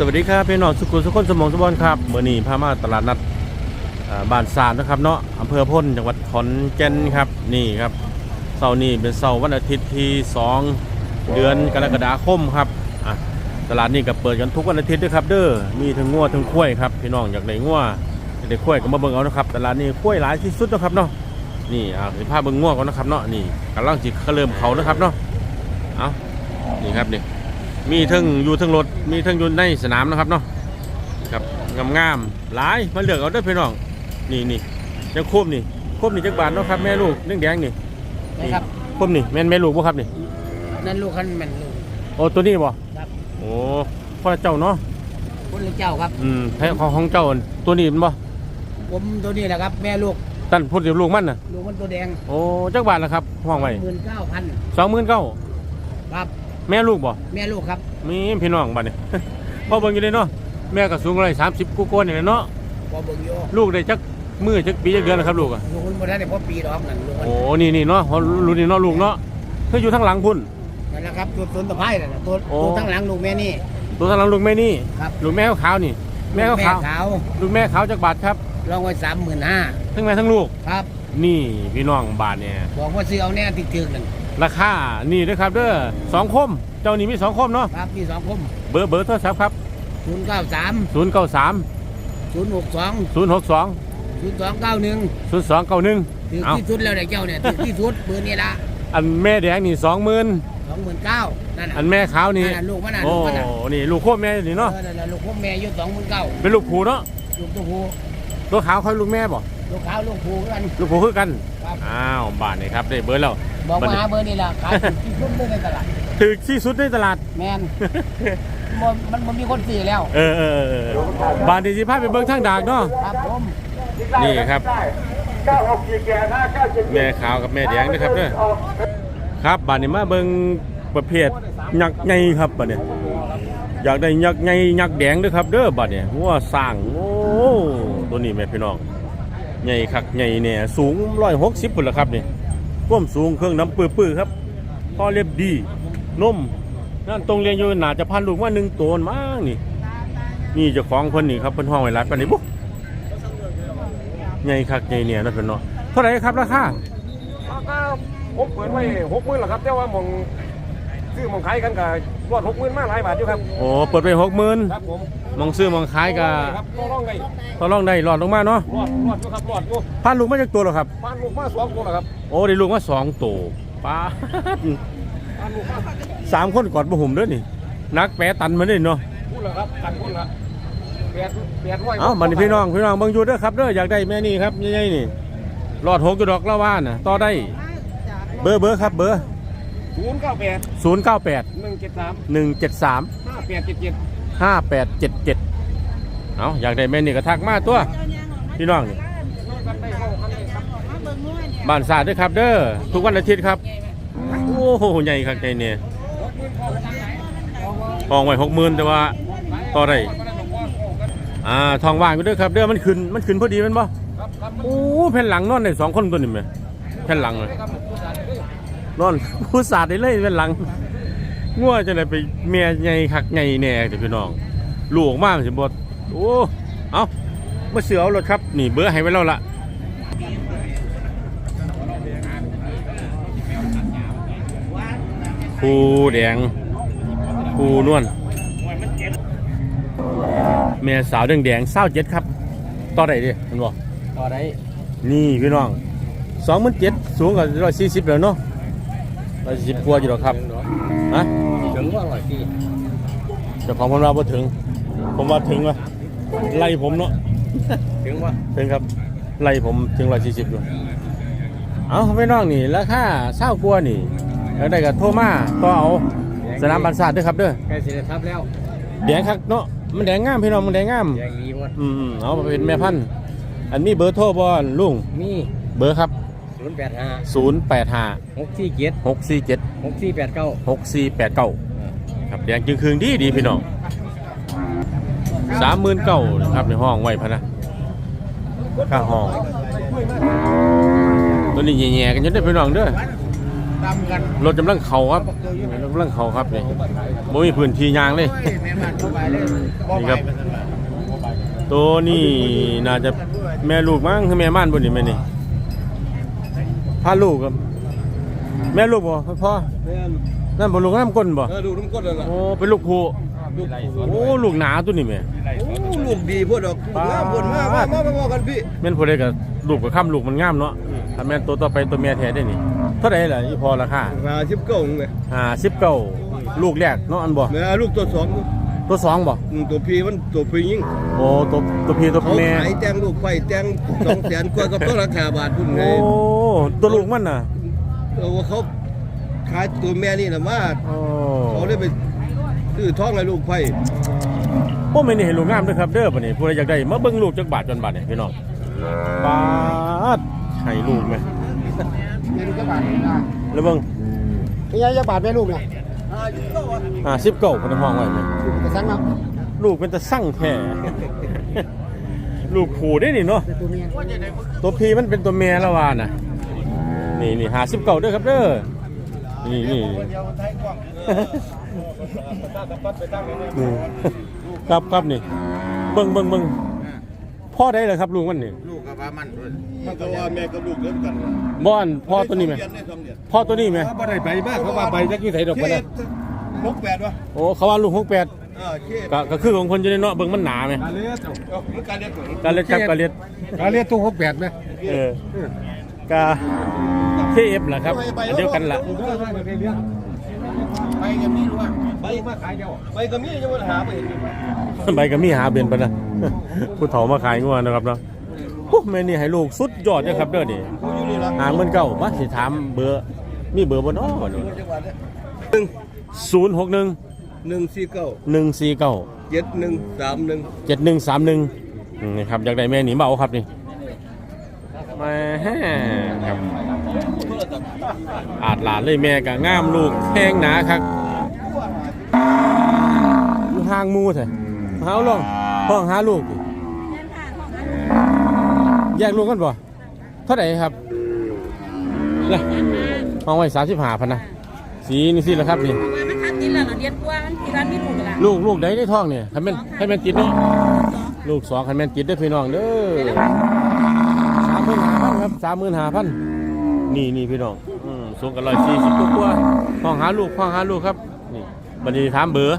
สวัสดีครับพี่น้องสุขุมสุขคนสมองสมบัติครับเมื่อนี้พามาตลาดนัดบ้านสานนะครับเนาะอำเภอพ้นจังหวัดขอนแก่นครับนี่ครับเสาร์นี้เป็นเสาร์วันอาทิตย์ที่ 2 เดือนกรกฎาคมครับตลาดนี้ก็เปิดกันทุกวันอาทิตย์ด้วยครับ เด้อมีทั้งงัวทั้งข้วยครับพี่น้องอยากได้งัวอยากได้ข้วยก็มาเบิ่งเอานะครับตลาดนี้ข้วยหลายที่สุดนะครับเนาะนี่อ่าสิพาเบิ่งงัวก่อนนะครับเนาะนี่กำลังจิเริ่มเขานะครับเนาะเอานี่ครับนี่ มีทั้งอยู่ทั้งรถมีทั้งอยู่ในสนามนะครับเนาะครับงามๆหลายมาเลือกเอาเด้วยพี่น้องนี่นี่ยังครบนี่ครบนี่จักบาทเนาะครับแม่ลูกเรื่องแดงนี่นะครับครบนี่แม่นแม่ลูกบ่ครับนี่นั่นลูกคันแม่นลูกโอ้ตัวนี้บ่ครับโอ้พ่อเจ้าเนาะคุณเจ้าครับอืมให้ของของเจ้าตัวนี้มันบ่ผมตัวนี้แหละครับแม่ลูกตั้นพูดเดี๋ยวลูกมันน่ะลูกมันตัวแดงโอ้จักบาทละครับห้องไว้หมื่นเก้าพันสองหมื่นเก้าครับ แม่ลูกบ่แม่ลูกครับมีพี่น้องบัดนี้พ่อเบิ่งอยู่เลยเนาะแม่ก็สูงร้อยสามสิบกูโกนนี่แหละเนาะพอเบิ่งโยลูกได้จักมือจักปีจักเดือนแล้วครับลูกอะลูกมันบ่ได้แต่พอปีดอกนั่นลูกมันโอ้นี่นี่เนาะรุ่นนี่เนาะลูกเนาะเพื่ออยู่ทั้งหลังพุ่นนั่นแหละครับตัวต้นตะไคร้นั่นน่ะตัวโอ้ ตัวทั้งหลังลูกแม่นี่ ตัวทั้งหลังลูกแม่นี่ครับ ลูกแม่ขาวๆนี่ แม่ลูกขาวขาวลูกแม่ขาวจากบาทครับ ลองไว้สามหมื่นห้าทั้งแม่ทั้งลูก ครับ นี่พี่น้องบาทเนี่ย บอกว่าซื้อเอาแน่ติดถึงนั่นราคา นี่ด้วยครับเด้อสองคม เจ้านี่มีสองคมเนาะ ครับมีสองคมเบอร์เบอร์โทรศัพท์ครับศูนย์เก้าสาม0 9 3ศูนย์หกสอง0 6 2ศูนย์สองเก้าหนึ่ง0 2 9 1ถึงเอาที่สุดแล้วเด็กเจ้าเนี่ยถึงที่สุดเบอร์นี้ละอันแม่แดงนี่สองหมื่นสองหมื่นเก้านั่นน่ะอันแม่ขาวนี่นั่นน่ะลูกมันน่ะโอ้ลูกมันน่ะนี่ลูกโคตรแม่นี่เนาะเออนั่นน่ะลูกพ่อแม่อายุสองหมื่นเก้าเป็นลูกผูเนาะลูกตัวผู้ ตัวขาวค่อยลูกแม่บ่ลูกขาวลูกผู้กัน ลูกผูคือกัน ครับ อ้าวบาทนี่ครับได้เบอร์แล้วบอกบัดมานี้หาเบอร์นี่แหละขายถูกที่สุดเลยในตลาดถึกที่สุดในตลาด แมนมันมันมันมีคนซื้อแล้ว เออเออเออเออบานดีสิพาไปเบิ่งทางดากเนาะ ครับผม นี่ครับแม่ขาวกับแม่แดงนะครับเด้อครับบานนี้มาเบิ่งประเภทยักษ์ใหญ่ครับบัดนี้อยากได้ยักษ์ใหญ่ยักษ์แดงเด้อครับ เด้อบัดนี้หัวสร้างโอ้ ตัวนี้แม่พี่น้องใหญ่คักใหญ่เนี่ยสูง160พุ่นละครับนี่ความสูงเครื่องน้ำปื้อๆครับพอเรียบดีนมนั่นตรงเรียนอยู่น่าจะพันลูกมาหนึ่งตัวมั้งนี่ นี่เจ้าของเพิ่นนี่ครับเพิ่นห้องไว้รัดปานนี้บุ๊ใหญ่คักใหญ่เนี่ยนะเพิ่นเนาะเท่าไหร่ครับราคาก็ผมเปิดไว้หกหมื่นหรอครับแต่ว่าหมองซื้อหมองขายกันกับรอดหกหมื่นมาหลายบาทอยู่ครับโอ้เปิดไปหกหมื่นครับผม มองซื้อมองขายก็ครับก็ร้องไงต่อรองได้รอดลงมาเนาะรอดรอดอยู่ครับรอดอยู่พันลูกมาจากตัวหรอครับปานลูกมาสองคนเหรอครับโอ้ได้ลูกมาสองตัวป้าดปานลูกมาสามคนกอดบ่หุ่มเด้อนี่นักแปรตันมาเด้เนาะ พูดเหรอครับกันพูดเหรอแปดแปดร้อยเอ้ามันพี่น้องพี่น้องเบิ่งอยู่เด้อครับเด้ออยากได้แม่นี่ครับใหญ่ๆนี่รอดหกอยู่ดอกละว่าน่ะต่อได้เบอร์เบอร์ครับเบอร์ศูนย์เก้าแปด098 หนึ่งเจ็ดสาม173 ห้าแปดเจ็ดเจ็ด ห้าแปดเจ็ดเจ็ดเอาอยากได้แม่นี่ก็ทักมาตัว พี่น้องนี่บ้านศาสตร์ด้วยครับ เด้อทุกวันอาทิตย์ครับ โอ้โหใหญ่ครับใจเนี่ยทองไว้หกหมื่นแต่ว่าต่อได้อ่าทองว่างอยู่ด้วยครับ เด้อมันขึ้นมันขึ้นพอดีมันบ่ครับครับโอ้แผ่นหลังนอนได้สองคนตัวนี้ไหมแผ่นหลังเลยครับผู้จัดเลยนอนผู้ศาสตร์ได้เลยแผ่นหลัง งัวจะได้ไปเมียใหญ่คักใหญ่แน่เดี๋ยวพี่น้องลูกออกมากสิบดโอ้เอามาเสือเอารถครับ นี่เบอร์ให้ไว้แล้วล่ะภูแดงภูนวลแม่สาวแดงแดงเศร้าเจ็ดครับ ต่อได้ดิมันบอกต่อได้ นี่พี่น้องสองหมื่นเจ็ดสูงกว่าร้อยสี่สิบแล้วเนาะร้อยสิบกว่าอยู่หรอกครับ ฮะถึงว่าอร่อยพี่เจ้าของผมว่าบ่ถึง ผมว่าถึงวะไล่ผมเนาะถึงว่าถึงครับ ไล่ผมถึงร้อยสี่สิบอยู่เอาพี่น้องนี่ราคาเศร้ากว่านี่แล้วได้กับโทรมาต่อเอาสนามบันศาสตร์ด้วยครับเด้อใกล้สิได้ทับแล้วแดงคักเนาะมันแดงงามพี่น้องมันแดงงามแยงนี้หมดอืมๆเอาไปเป็นแม่พันธุ์อันนี้เบอร์โทรบอลลุงมีเบอร์ครับ ศูนย์แปดห้า085หกสี่เจ็ด647หกสี่แปดเก้า6489ครับแดงจึงคืนดีดีพี่น้องสามหมื่นเก้าครับในห้องไว้พะนะค่าห้อง ตัวนี้แย่ๆกันจนได้พี่น้องเด้อตามกันรถกำลังเข่าครับรถกำลังเข่าครับนี่บ่มีพื้นที่ยางเลยโอ้ยแม่บ้านเข้าไปเลยนี่ครับ ตัวนี้น่าจะแม่ลูกมั้งคือแม่ม่านบนนี่แม่นี่พาลูกครับ แม่ลูกบ่พ่อแม่นนั่นบ่ลูกน้ำก้นบ่เออดูน้ำก้นเลยล่ะโอ้เป็นลูกผู้ลูกโอ้ลูกหนาตัวนี้แม่โอ้ลูกดีพวกดอกงามพวกมามามามากันพี่แม่นผู้ใดก็ลูกก็ค้ำลูกมันงามเนาะถ้าแม่นตัวต่อไปตัวแม่แท้ได้นี่เท่าไหร่ล่ะอีพอราคามาชิบเก้าไงอ่า19ลูกแรกเนาะอันบ่แม่ลูกตัวสอง ตัวสองบ่อืมตัวพี่มันตัวพี่ยิ่งโอ้ตัวตัวพี่ตัวเขาแม่ขายแตงลูกไฟแตงสองแสนกว่ากับต้นราคาบาทพุ่นไงโอ้ตัวลูกมันน่ะเออว่าเขาขายตัวแม่นี่นะมาโอ้เขาเลยไปซื้อท้องให้ลูกไฟโอ้แม่นี่เห็นลูกงามเด้อครับเด้อบัดนี้ผู้ใดอยากได้มาเบิ่งลูกจักบาทจนบาทนี่พี่น้องบาทให้ลูกแม่เงินก็บาทได้แล้วเบิ่งพี่ยายจะบาทแม่ลูกเนี่ย อ่า19เพิ่นห้องไว้แม่ลูกกระสังเนาะลูกเป็นตะสั่งแท้ลูกผูได้นี่เนาะตัวเมียตัวพีมันเป็นตัวเมียแล้วว่าน่ะ นี่นี่หาสิบเก่าเด้อครับเด้อนี่นี่นี่ครับครับนี่เบิ่งเบิ่งเบิ่ง พ่อได้เลยครับลุงมันนี่ลูกกับพามันมันก็ว่าแม่กับลูกเลิกกันบ้านพ่อตัวนี้ไหมเดือนได้สองเดือนพ่อตัวนี้ไหมเขาบ่ได้ไปมากเขาว่าไปจักอยู่ไสดอกบ่ได้หกแปดวะโอ้เขาว่าลูกหกแปดเออเคก็ก็คือของคนจะได้เนาะเบิ่งมันหนาไหมการเลียดมันการเลียดการเล็ดครับการเล็ดการเลียดตัวหกแปดไหมเออกาเคเอฟแหละครับอันเดียวกันล่ะไปกับมีรู้ว่าไปมาขายเดียวไปกับมียังว่าหาไปเห็นอยู่ใบก็มีหาเบนปะนะ ผู้เฒ่ามาขายงัวนะครับเนาะโอ้แม่นี่ให้ลูกสุดยอดนะครับเด้อนี่กูอยู่นี่ละหาเงินเก่ามาสิถามเบอร์มีเบอร์บ่เนาะจังหวัดเนี่ยศูนย์หกหนึ่งหนึ่งสี่เก้าหนึ่งสี่เก้าเจ็ดหนึ่งสามหนึ่งเจ็ดหนึ่งสามหนึ่งนี่ครับอยากได้แม่หนีมาเอาครับนี่แม่ครับอาดหลานเลยแม่กับง่ามลูกแข้งหนาครับอยู่ห่างหมูเถอะหาเอาลอง ห้องหาลูกดิแยกลูกกันบ่เท่าไหร่ครับเนี่ยห้องไว้สามสิบห้าพันนะสีนี่สิละครับนี่ว่ามันทันติดแล้วเหรอเดียนกว่ามันที่ร้านมีถูกละลูกลูกได้ในท้องเนี่ยให้แม่นให้แม่นติดเนาะลูกสองให้แม่นติดเด้อพี่น้องเด้อสามหมื่นห้าพันครับสามหมื่นห้าพันนี่นี่พี่น้องอืมสูงกันร้อยสี่สิบกว่าๆห้องหาลูกห้องหาลูกครับนี่บัดนี้ถามเบอร์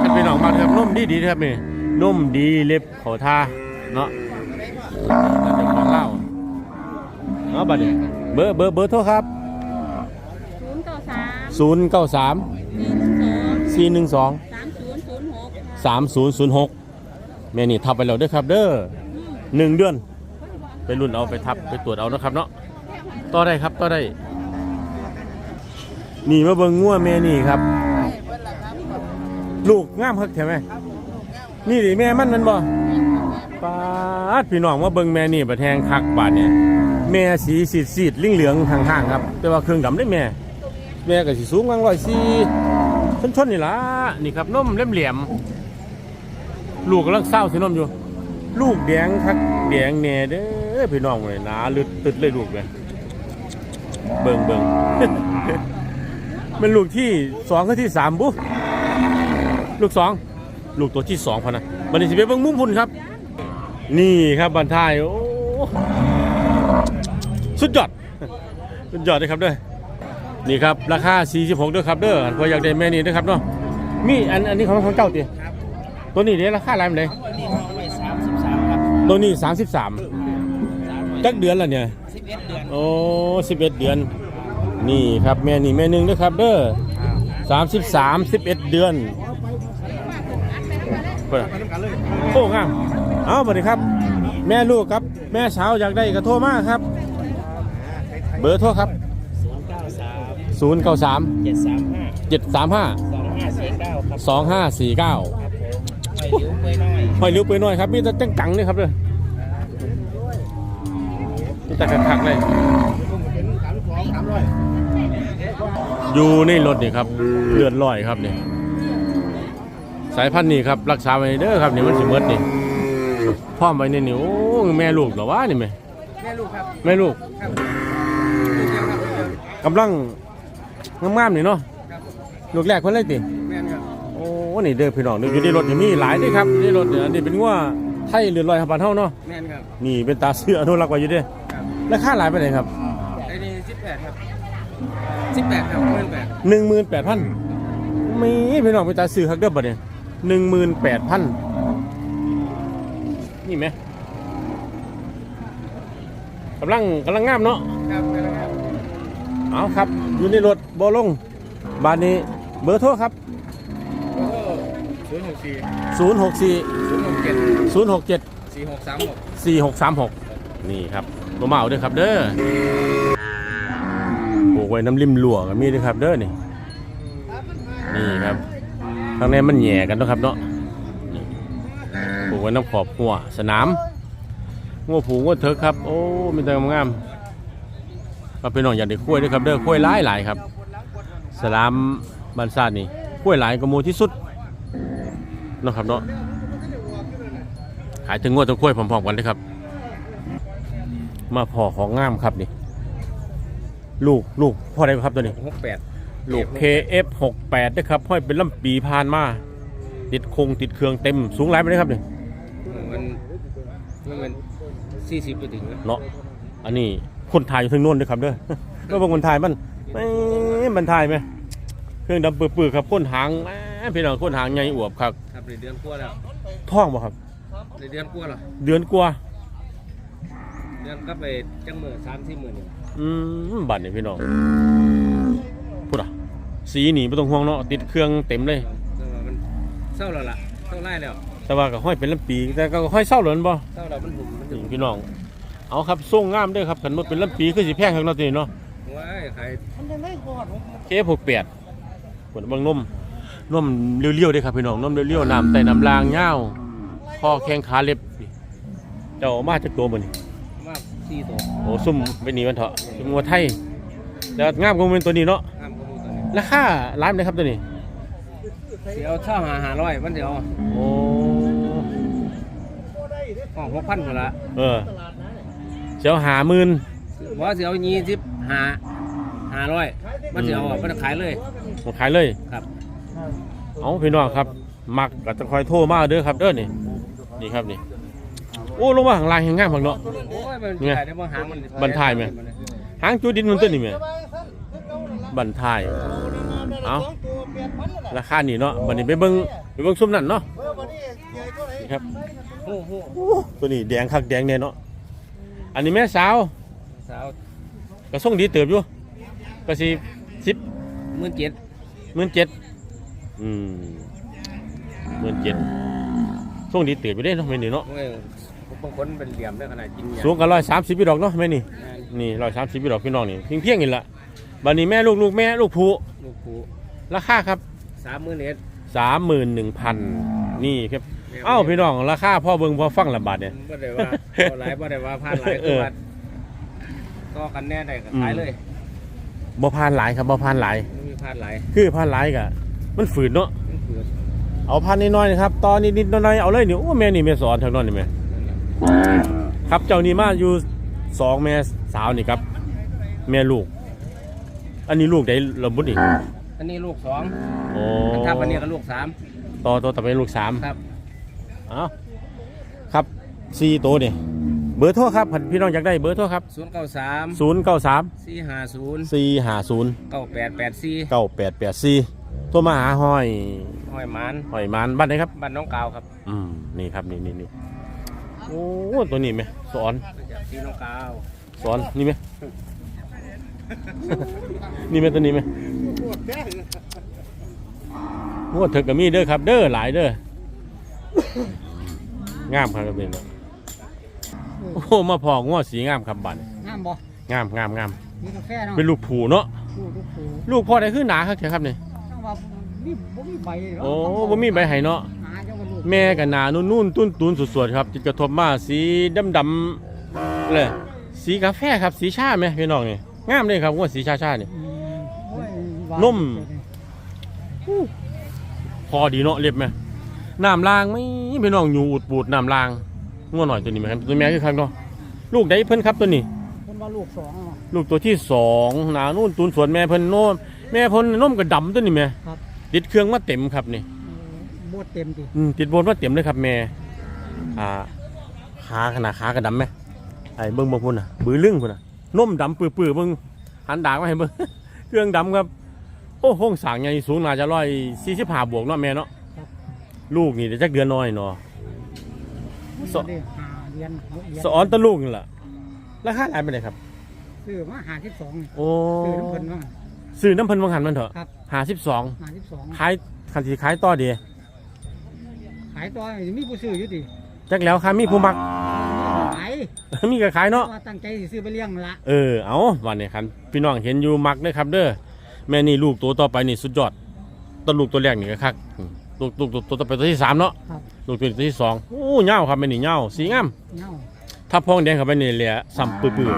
ให้พี่น้องมาเถอะครับนุ่มดีดีครับนี่ นุ่มดีเล็บเขาทาเนาะแล้วเจ้าของเล่าเนาะบัดนี้เบอร์เบอร์เบอร์โทรครับ ศูนย์เก้าสามศูนย์เก้าสามสี่หนึ่งสองสี่หนึ่งสองสามศูนย์ศูนย์หก3006แม่นี่ทับไปแล้วเด้อครับเด้อหนึ่งเดือน ไปรุ่นเอาไปทับไปตรวจเอานะครับเนาะต่อได้ครับต่อได้ นี่มาเบิ่งงัวแม่นี่ครับ ลูกงามคักแท้ไหม นี่ดิแม่มันมันบ่ปาดพี่น้องมาเบิ่งแม่นี่ประแทงคักบาดเนี่ยแม่สีสีดสีดลิ่งเหลืองห่างๆครับ แต่ว่าเครื่องดำได้แม่ แม่ก็สิสูงวังร้อยสี่ชนๆนี่ล่ะนี่ครับนมเล่มเหลี่ยม ลูกกำลังเศร้าสินมอยู่ ลูกแดงคักแดงแน่เด้อพี่น้องเลยหนาลึดตึดเลยลูกเลยเบิ่งเบิ่งเป็นลูกที่สองกับที่สามบุ๊ลูกสอง ลูกตัวที่สองพอนะบันนี้สิไปเบิ่งมุมพุ่นครับ นี่ครับบันทายโอ้สุดยอดสุดยอดเลยครับเด้อนี่ครับราคา 46ด้วยครับเด้อพออยากได้แม่นี่นะครับเนาะมีอันอันนี้ของของเจ้าติตัวนี้เนี่ยราคาอะไรมันเลยตัวนี้ 33จักเดือนละเนี่ยโอ้11 เดือน นี่ครับแม่นี่แม่หนึงด้วยครับเด้อ33 11 เดือน เปิดโอ้งามเอาสวัสดีครับ แม่ลูกครับ แม่สาวอยากได้กระโทรมาครับ เบอร์โทรครับ 0 9 3 7 3 5 2 5 4 9หอยลิ้วเปื่อยน้อยครับมีแต่จังกังเลยครับเลยมีแต่ขักๆเลยอยู่ในรถนี่ครับเลือดลอยครับนี่ สายพันธุ์นี่ครับรักษาไว้เด้อครับนี่มันสิเมดนี่พร้อมไว้ในนี่โอ้แม่ลูกเหรอวะนี่แม่แม่ลูกครับแม่ลูกลูกเดียวครับลูกเดียวคกำลังงามๆนี่เนาะลูกแรกคนแรกติแม่นครับโอ้นี่เด้อพี่น้องเด้ออยู่ในรถนี่มีหลายเด้อครับในรถเนี่ยอันนี้เป็นงัวไทยหรือลอยหับปานเฮาเนาะแม่นครับนี่เป็นตาเสืออนุรักษ์ไว้อยู่เด้อครับราคาหลายไปไหนใดครับไอ้นี่สิบแปดครับสิบแปดครับเงินแปดหนึ่งหมื่นแปดพันมีพี่น้องเป็นตาซื้อฮักเด้อบัดเนี่ย หนึ่งหมื่นแปดพันนี่ไหมกำลังกำลังงามเนาะครับแม่นครับเอาครับ อยู่ในรถบอลงบานนี้เบอร์โทรครับแล้วก็ศูนย์หกสี่0 6 4ศูนย์หกเจ็ด0 6 7สี่หกสามหก4 6 3 6นี่ครับตัวเมาเด้อครับเด้อปลูกไว้น้ำริมหลวงก็มีเด้อครับเด้อนี่นี่ครับ ข้างในมันแหย่กันเนาะครับเนาะนี่ปลูกไว้น้ำขอบหัวสนามงัวผูงัวเถิกครับ โอ้มีแต่งามๆมาเป็นน้องอยากได้คุ้วยเด้วยครับเด้อคุ้วยหลายหลายๆครับสลามบันซาดนี่คุ้วยหลายกว่าหมูที่สุดเนาะครับเนาะขายถึงงวดตัวกล้วยพร้อมๆกันเลยครับ มาพอของงามครับนี่ ลูกลูกพ่อได้ครับตัวนี้หกแปด ลูก KF68 นะครับห้อยเป็นลำปีพานมา ติดคงติดเครื่องเต็มสูงหลายไปเลยครับนี่มันมันเป็นสี่สิบไปถึงนะเนาะอันนี้คนถ่ายอยู่ทางโน้นด้วยครับเด้อก็บางคนถ่ายมันไม่มันถ่ายไหมเครื่องดำปื้อๆครับก้นหางแหม่พี่น้องก้นหางใหญ่อวบครับครับในเดือนกว่าแล้วท่องบ่ครับในเดือนกว่าแล้วเดือนกว่าเดือนก็ไปจังหมื่นสามสี่หมื่นอยู่อืมบัตรนี่พี่น้อง พูดอะสีหนีไม่ต้องห่วงเนาะติดเครื่องเต็มเลย แต่ว่ามันเศร้าแล้วล่ะเศร้าไล่แล้วแต่ว่าก็ห้อยเป็นลำปี แต่ก็ห้อยเศร้าเหลือนบ่เศร้าแล้วมันหุ่มมันถึงนี่พี่น้อง เอาครับส่งงามเด้วยครับขันมาเป็นลำปีคือสิแพงข้างนอกตัวนี้เนาะ ว้ายขายเคฟหกแปดปวดบางนมนมเลี้ยวๆเด้อครับพี่น้องนมเลี้ยวๆน้ำไต่น้ำลางเงาวคอแข้งขาเล็บเจ้าเอามาจากตัวมันนี่มากสี่ตัวโอ้ซุ่มไปหนีมันเถอะซุ่มงัวไทยแล้วงามกว่ามันตัวนี้เนาะห้ามก็มูตัวนี้ ราคาร้านเลยครับตัวนี้ เดี๋ยวเช่าหาหาร้อยมันเดี๋ยวโอ้ ห้องหกพันคนละเออเสียวหาหมื่นว่าเดี๋ยวยี่สิบหาหาร้อยมันเดี๋ยวอะมันขายเลยมาขายเลย ครับ เอาพี่น้องครับ มักก็จะคอยโทรมาเด้อครับเด้อนี่นี่ครับนี่โอ้ลงมาข้างล่างแห่งงามข้างเนาะ โอ้ยมันไงขายได้บ่หางมันบรรทายไหม หางจูดินมันต้นนี่แม่บันทาย เอาราคานี่เนาะบันนี้ไปเบิ่งไปเบิ่งซุ้มนั่นเนาะนี่ครับโอ้โหโอ้ตัวนี้แดงคักแดงแน่เนาะอันนี้แม่สาวสาวก็ส่งดีเติบอยู่ก็สิสิบหมื่นเจ็ดหมื่นเจ็ดอืมหมื่นเจ็ดส่งดีเติบอยู่ได้เนาะแม่นี่เนาะโอ้ยบางคนเป็นเหลี่ยมได้ขนาดกินยาสูงกันร้อยสามสิบพี่ดอกเนาะแม่นี่นี่ร้อยสามสิบพี่ดอกพี่น้องนี่เพียงเพียงๆนี่ละ บันนี้แม่ลูกลูกแม่ลูกผู้ลูกผูราคาครับสามหมื่นเอ็ดสามหมื่นหนึ่งพันนี่ครับ เอ้าพี่น้องราคาพ่อเบิ่งพ่อฟังละบาทเนี่ยบ่ได้ว่าบ่หลายบ่ได้ว่าพลาดหลายเอคืออว่าก็กันแน่ได้ก็ขายเลยบ่พานหลายครับบ่พานหลายไม่มีพลาดหลายคือพานหลายกะมันฝืนเนาะมันคือเอาพันนิดหน่อยนะครับ ตอนนิดๆหน่อยๆเอาเลยนี่โอ้แม่นี่แม่สอนทางนั้นนี่แม่ครับเจ้านี่มาอยู่สองแม่สาวนี่ครับ แม่ลูก อันนี้ลูกได้ระบุดนี่อันนี้ลูกสองโอ้อันทับอันนี้ก็ลูกสามต่อตัวต่อไปลูกสามครับ เอาครับสี่ตัวนี่เบอร์โทรครับพี่น้องอยากได้เบอร์โทรครับศูนย์เก้าสามศูนย์เก้าสามสี่ห้าศูนย์สี่ห้าศูนย์เก้าแปดแปดสี่เก้าแปดแปดสี่โทรมาหาห้อยห้อยหมานห้อยหมันบ้านไหนครับบ้านน้องกาวครับ อืมนี่ครับนี่นี่นี่โอ้ตัวนี้ไหมสอนจากที่น้องกาวสอนนี่ไหม นี่ไหมตัวนี้ไหมงวดเถอะก็มีเด้อครับ เด้อหลายเด้องามครับกระเบนโอ้โหมาพองวดสีงามครับบันงามบ่งามงามงามมีกาแฟเนาะเป็นลูกผูเนาะลูกลูกผูลูกพ่อได้ขึ้นหนาครับครับนี่จังว่ามีบ่มีใบเนาะโอ้บ่มีใบไห้เนาะหาจังว่าลูกแม่กับหนานุ่นนุ่นตุ้นตุนสดๆครับจิตกระทบมาสีดำดำๆเลยสีกาแฟครับสีชาไหมพี่น้องนี่ งามเลยครับว่าสีชาชานี่อืมโอ้ยหวานุ่ม พอดีเนาะเรียบไหมน้ำลางไม่พี่น้องอยู่อุดปูดน้ำลางง่วหน่อยตัวนี้ไหมครับตัวแม่คือครับเนาะลูกได้เพิ่นครับตัวนี้คนมันว่าลูกสองอะ ลูกตัวที่สองหนานู่นตูนสวนแม่เพิ่นโน่นแม่เพิ่นนมกระดำตัวนี่แม่ครับ ติดเครื่องมาเต็มครับนี่เออบ่เต็มดิอืมติดบนมาเต็มเลยครับแม่ อ่าขาขนาดขากระดำไหมไอ้เบิ้งเบิ้งพุ่นอะ บือลึ่งพุ่นอะ นมดำปื้อๆเบิ้งหันดากมาให้เบิ้งเครื่องดำครับ โอ้ห้องสร้างใหญ่สูงน่าจะร้อยสี่สิบห้าบวกเนาะแม่เนาะลูกนี่เดี๋ยวจักเดือนน้อยเนาะมันสก็ได้หาเดือนหกเดือนสะออนตะลูกนี่แหละราคาหลายไปเลยครับ ซื้อมาหาที่สองโอ้ซื้อน้ำเพิ่นว่า ซื้อน้ำเพิ่นวังหันมันเถอะครับ หาสิบสองหาที่สองขายคันที่ขายต่อดีขายตัวมีผู้ซื้ออยู่ดิจักแล้วค่ะมีผู้มัก ขายมีก็ขายเนาะว่าตั้งใจสิซื้อไปเลี้ยงละเออ เอาวันนี้ครับพี่น้องเห็นอยู่มักเด้อครับเด้อ แม่นี่ลูกตัวต่อไปนี่สุดยอดตัวลูกตัวแรกนี่ก็คักอืมลูกลูกตัวตัวต่อไปตัวที่สามเนาะ ครับลูกตัวที่สองโอ้เงาครับแม่นี่เงาสีงาม เน่าถ้าพองแดงเข้าไปนี่เหลือซ้ำปื้อ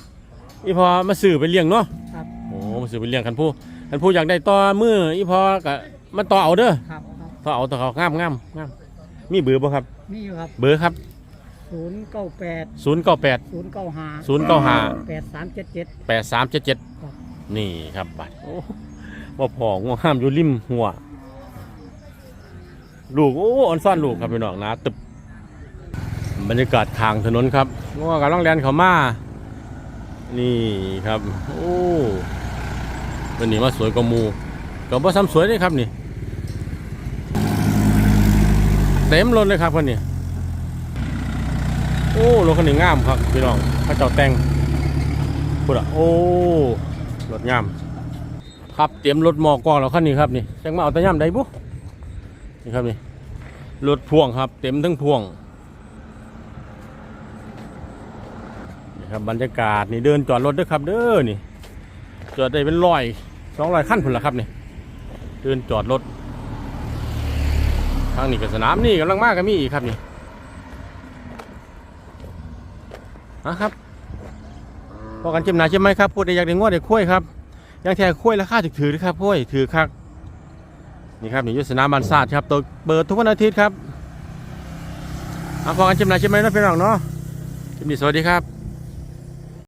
ๆอีพอมาซื้อไปเลี้ยงเนาะ ครับโอ้มาซื้อไปเลี้ยงคันผู้คันผู้อยากได้ต่อมืออีพอก็มาต่อเอาเด้อ ครับครับต่อเอาต่อเขางามงามงามมีเบอร์บ่ครับมีอยู่ครับ เบอร์ครับ ศูนย์เก้าแปด098ศูนย์เก้าห้า095แปดสามเจ็ดเจ็ด แปดสามเจ็ดเจ็ดครับนี่ครับบัตรโอ้ว่าพอง่วงห้ามอยู่ริมหัว ลูก โอ้อ่อนซ่อนลูกครับพี่น้องนะตึบบรรยากาศทางถนนครับง่วงกับล่องแลนเขามา นี่ครับ โอ้วันนี้มาสวยกว่าหมูกับว่าซ้ำสวยเลยครับนี่ เต็มรถเลยครับคนนี้โอ้รถคันนี้งามครับพี่น้องพระเจ้าแต่งพูดอะโอ้รถงาม ครับเตรียมรถหมอกองแล้วคันนี้ครับนี่จังมาเอาตะย่ำได้บุนี่ครับนี่รถพ่วงครับ เต็มทั้งพ่วงนี่ครับบรรยากาศนี่เดินจอดรถด้วยครับ เด้อนี่จอดได้เป็นร้อยสองร้อยขั้นพุ่นละครับนี่เดินจอดรถทางนี้ก็สนามนี่กำลังมากก็มีอีกครับนี่ นะครับพอกันเจ็บหนาใช่ไหมครับพูดได้อยากได้งวดได้คุ้ยครับยังแท้คุ้ยราคาถือถือครับคุ้ยถือคักนี่ครับนี่ยุสนาบันซาสตร์ครับตัวเปิดทุกวันอาทิตย์ครับเอาพอกันเจ็บหนาใช่ไหมนะพี่น้องเนาะจิ้มดีสวัสดีครับ